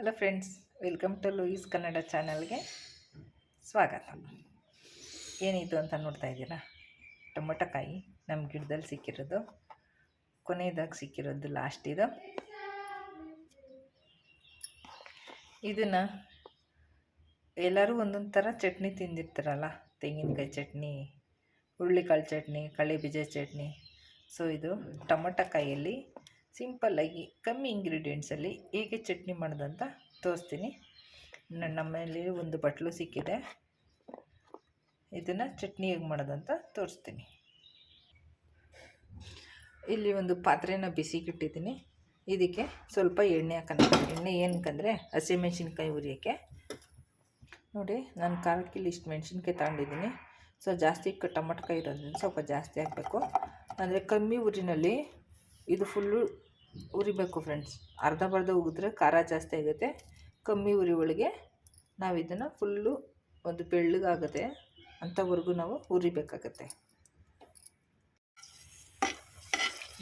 Hello friends welcome to Louis Kannada ಚಾನಲ್ಗೆ ಸ್ವಾಗತ. ಏನಿದು ಅಂತ ನೋಡ್ತಾ ಇದ್ದೀರಾ? ಟೊಮೊಟೊಕಾಯಿ, ನಮ್ಮ ಗಿಡದಲ್ಲಿ ಸಿಕ್ಕಿರೋದು. ಕೊನೆಯದಾಗಿ ಸಿಕ್ಕಿರೋದು ಲಾಸ್ಟ್ ಇದು. ಇದನ್ನು ಎಲ್ಲರೂ ಒಂದೊಂದು ಥರ ಚಟ್ನಿ ತಿಂದಿರ್ತಾರಲ್ಲ, ತೆಂಗಿನಕಾಯಿ ಚಟ್ನಿ, ಹುರುಳಿಕಾಳು ಚಟ್ನಿ ಕಳೆ ಬೀಜ ಚಟ್ನಿ. ಸೊ ಇದು ಟೊಮೊಟೊಕಾಯಲ್ಲಿ ಸಿಂಪಲ್ಲಾಗಿ ಕಮ್ಮಿ ಇಂಗ್ರೀಡಿಯೆಂಟ್ಸಲ್ಲಿ ಹೇಗೆ ಚಟ್ನಿ ಮಾಡೋದಂತ ತೋರಿಸ್ತೀನಿ. ನನ್ನ ನಮ್ಮಲ್ಲಿ ಒಂದು ಬಟ್ಲು ಸಿಕ್ಕಿದೆ. ಇದನ್ನು ಚಟ್ನಿ ಹೇಗೆ ಮಾಡೋದಂತ ತೋರಿಸ್ತೀನಿ. ಇಲ್ಲಿ ಒಂದು ಪಾತ್ರೆನ ಬಿಸಿಗಿಟ್ಟಿದ್ದೀನಿ. ಇದಕ್ಕೆ ಸ್ವಲ್ಪ ಎಣ್ಣೆ ಹಾಕೋಣ. ಎಣ್ಣೆ ಏನಕ್ಕಂದರೆ ಹಸಿಮೆಣ್ಸಿನ್ಕಾಯಿ ಉರಿಯೋಕ್ಕೆ. ನೋಡಿ, ನಾನು ಕಾಲು ಕಿಲೋ ಇಷ್ಟು ಮೆಣಸಿನ್ಕಾಯಿ ತಗೊಂಡಿದ್ದೀನಿ. ಸೊ, ಜಾಸ್ತಿ ಟೊಮಟೊಕಾಯಿ ಇರೋದ್ರಿಂದ ಸ್ವಲ್ಪ ಜಾಸ್ತಿ ಹಾಕಬೇಕು. ಅಂದರೆ ಕಮ್ಮಿ ಉರಿನಲ್ಲಿ ಇದು ಫುಲ್ಲು ಉರಿಬೇಕು ಫ್ರೆಂಡ್ಸ್ ಅರ್ಧ ಬರ್ಧ ಉಗಿದ್ರೆ ಖಾರ ಜಾಸ್ತಿ ಆಗುತ್ತೆ. ಕಮ್ಮಿ ಉರಿ ಒಳಗೆ ನಾವು ಇದನ್ನು ಫುಲ್ಲು ಒಂದು ಬೆಳ್ಳಗಾಗುತ್ತೆ ಅಂಥವರೆಗೂ ನಾವು ಉರಿಬೇಕಾಗತ್ತೆ.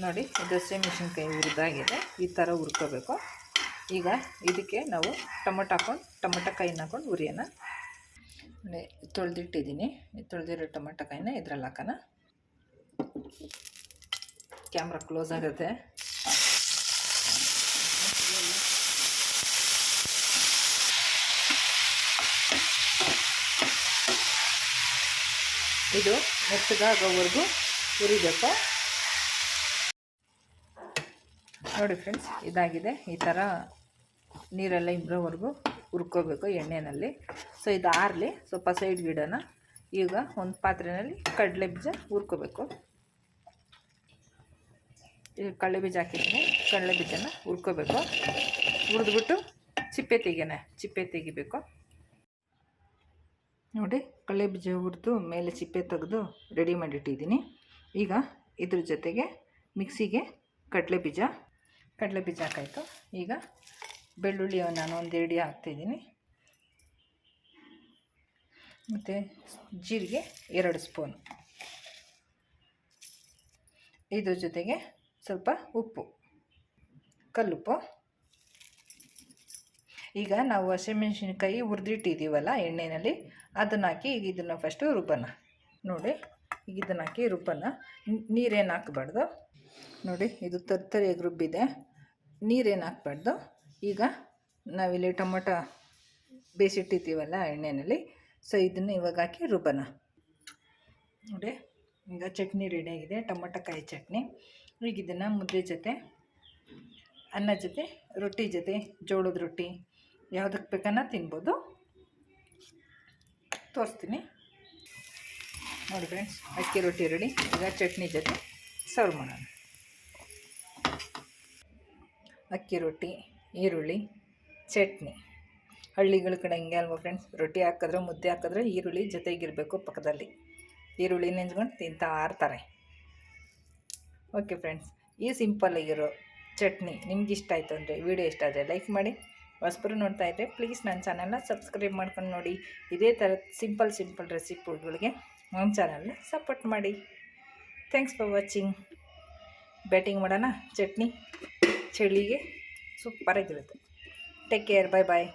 ನೋಡಿ ದಸೆ ಮೆಣಸಿನ್ಕಾಯಿ ಉರಿದಾಗಿದೆ. ಈ ಥರ ಹುರ್ಕೋಬೇಕು ಈಗ ಇದಕ್ಕೆ ನಾವು ಟೊಮೊಟೊ ಹಾಕೊಂಡು ಟೊಮೊಟೊಕಾಯಿನ ಹಾಕೊಂಡು ಉರಿಯೋಣ. ನೋಡಿ, ತೊಳೆದಿಟ್ಟಿದ್ದೀನಿ. ತೊಳೆದಿರೋ ಟೊಮೊಟೊಕಾಯಿನ ಇದ್ರಲ್ಲಿ ಹಾಕೋಣ. ಕ್ಯಾಮ್ರಾ ಕ್ಲೋಸ್ ಆಗುತ್ತೆ. ಇದು ಮೆತ್ತಗಾಗೋವರೆಗೂ ಹುರಿಬೇಕು ನೋಡಿ ಫ್ರೆಂಡ್ಸ್ ಇದಾಗಿದೆ. ಈ ಥರ ನೀರೆಲ್ಲ ಇಬ್ಬರವರೆಗೂ ಹುರ್ಕೋಬೇಕು ಎಣ್ಣೆಯಲ್ಲಿ ಸೊ ಇದು ಆರಲಿ. ಸ್ವಲ್ಪ ಸೈಡ್ ಗಿಡನ ಈಗ ಒಂದು ಪಾತ್ರೆಯಲ್ಲಿ ಕಡಲೆ ಬೀಜ ಹುರ್ಕೋಬೇಕು. ಈಗ ಕಡಲೆ ಬೀಜ ಹಾಕಿದ್ದೀನಿ. ಕಡಲೆ ಬೀಜನ ಹುರ್ಕೋಬೇಕು. ಹುರಿದ್ಬಿಟ್ಟು ಚಿಪ್ಪೆ ತೆಗೆಯೋಣ ಚಿಪ್ಪೆ ತೆಗಿಬೇಕು. ನೋಡಿ ಕಡಲೆ ಬೀಜ ಹುರಿದು ಮೇಲೆ ಚಿಪ್ಪೆ ತೆಗೆದು ರೆಡಿ ಮಾಡಿಟ್ಟಿದ್ದೀನಿ. ಈಗ ಇದ್ರ ಜೊತೆಗೆ ಮಿಕ್ಸಿಗೆ ಕಡಲೆ ಬೀಜ ಕಡಲೆ ಬೀಜ ಹಾಕಾಯಿತು. ಈಗ ಬೆಳ್ಳುಳ್ಳಿ ನಾನು ಒಂದು ಎರಡು ಹಾಕ್ತಿದ್ದೀನಿ. ಮತ್ತು ಜೀರಿಗೆ ಎರಡು ಸ್ಪೂನ್ ಇದ್ರ ಜೊತೆಗೆ ಸ್ವಲ್ಪ ಉಪ್ಪು, ಕಲ್ಲುಪ್ಪು. ಈಗ ನಾವು ಹಸಿಮೆಣ್ಸಿನ್ಕಾಯಿ ಹುರಿದಿಟ್ಟಿದ್ದೀವಲ್ಲ ಎಣ್ಣೆಯಲ್ಲಿ ಅದನ್ನು ಹಾಕಿ ಈಗ ಇದನ್ನು ಫಸ್ಟು ರುಬ್ಬನ ನೋಡಿ, ಈಗ ಇದನ್ನು ಹಾಕಿ ರುಬ್ಬನ ನೀರೇನು ಹಾಕಬಾರ್ದು? ನೋಡಿ, ಇದು ತರ್ತರಿಯಾಗಿ ರುಬ್ಬಿದೆ. ನೀರೇನು ಹಾಕ್ಬಾರ್ದು? ಈಗ ನಾವಿಲ್ಲಿ ಟೊಮೊಟೊ ಬೇಯಿಸಿಟ್ಟಿದ್ದೀವಲ್ಲ ಎಣ್ಣೆಯಲ್ಲಿ ಸೊ ಇದನ್ನು ಇವಾಗ ಹಾಕಿ ರುಬ್ಬನ ನೋಡಿ, ಈಗ ಚಟ್ನಿ ರೆಡಿಯಾಗಿದೆ ಟೊಮೊಟೊಕಾಯಿ ಚಟ್ನಿ. ಈಗ ಇದನ್ನು ಮುದ್ದೆ ಜೊತೆ, ಅನ್ನ ಜೊತೆ, ರೊಟ್ಟಿ ಜೊತೆ, ಜೋಳದ ರೊಟ್ಟಿ ಯಾವುದಕ್ಕೆ ಬೇಕನ್ನ ತಿನ್ಬೋದು. ತೋರಿಸ್ತೀನಿ. ನೋಡಿ ಫ್ರೆಂಡ್ಸ್ ಅಕ್ಕಿ ರೊಟ್ಟಿ ರೆಡಿ ಈಗ ಚಟ್ನಿ ಜೊತೆ ಸರ್ವ್ ಮಾಡೋಣ. ಅಕ್ಕಿ ರೊಟ್ಟಿ, ಈರುಳ್ಳಿ, ಚಟ್ನಿ. ಹಳ್ಳಿಗಳ ಕಡೆ ಹಿಂಗೆ ಅಲ್ವಾ ಫ್ರೆಂಡ್ಸ್ ರೊಟ್ಟಿ ಹಾಕಿದ್ರೆ, ಮುದ್ದೆ ಹಾಕಿದ್ರೆ ಈರುಳ್ಳಿ ಜೊತೆಗಿರಬೇಕು ಪಕ್ಕದಲ್ಲಿ. ಈರುಳ್ಳಿ ನೆಂಚ್ಕೊಂಡು ತಿಂತಾ ಇರ್ತಾರೆ. ಓಕೆ ಫ್ರೆಂಡ್ಸ್ ಈ ಸಿಂಪಲ್ಲಾಗಿರೋ ಚಟ್ನಿ ನಿಮ್ಗೆ ಇಷ್ಟ ಆಯಿತು ಅಂದರೆ ವಿಡಿಯೋ ಇಷ್ಟ ಆದರೆ ಲೈಕ್ ಮಾಡಿ. ಹೊಸಬರು ನೋಡ್ತಾ ಇದ್ದರೆ ಪ್ಲೀಸ್ ನನ್ನ ಚಾನಲ್ನ ಸಬ್ಸ್ಕ್ರೈಬ್ ಮಾಡ್ಕೊಂಡು ನೋಡಿ. ಇದೇ ಥರ ಸಿಂಪಲ್ ಸಿಂಪಲ್ ರೆಸಿಪಿಗಳಿಗೆ ನಮ್ಮ ಚಾನಲ್ನ ಸಪೋರ್ಟ್ ಮಾಡಿ. ಥ್ಯಾಂಕ್ಸ್ ಫಾರ್ ವಾಚಿಂಗ್ ಬ್ಯಾಟಿಂಗ್ ಮಾಡೋಣ? ಚಟ್ನಿ, ಚಳಿಗೆ ಸೂಪರಾಗಿರುತ್ತೆ ಟೇಕ್ ಕೇರ್ ಬಾಯ್ ಬಾಯ್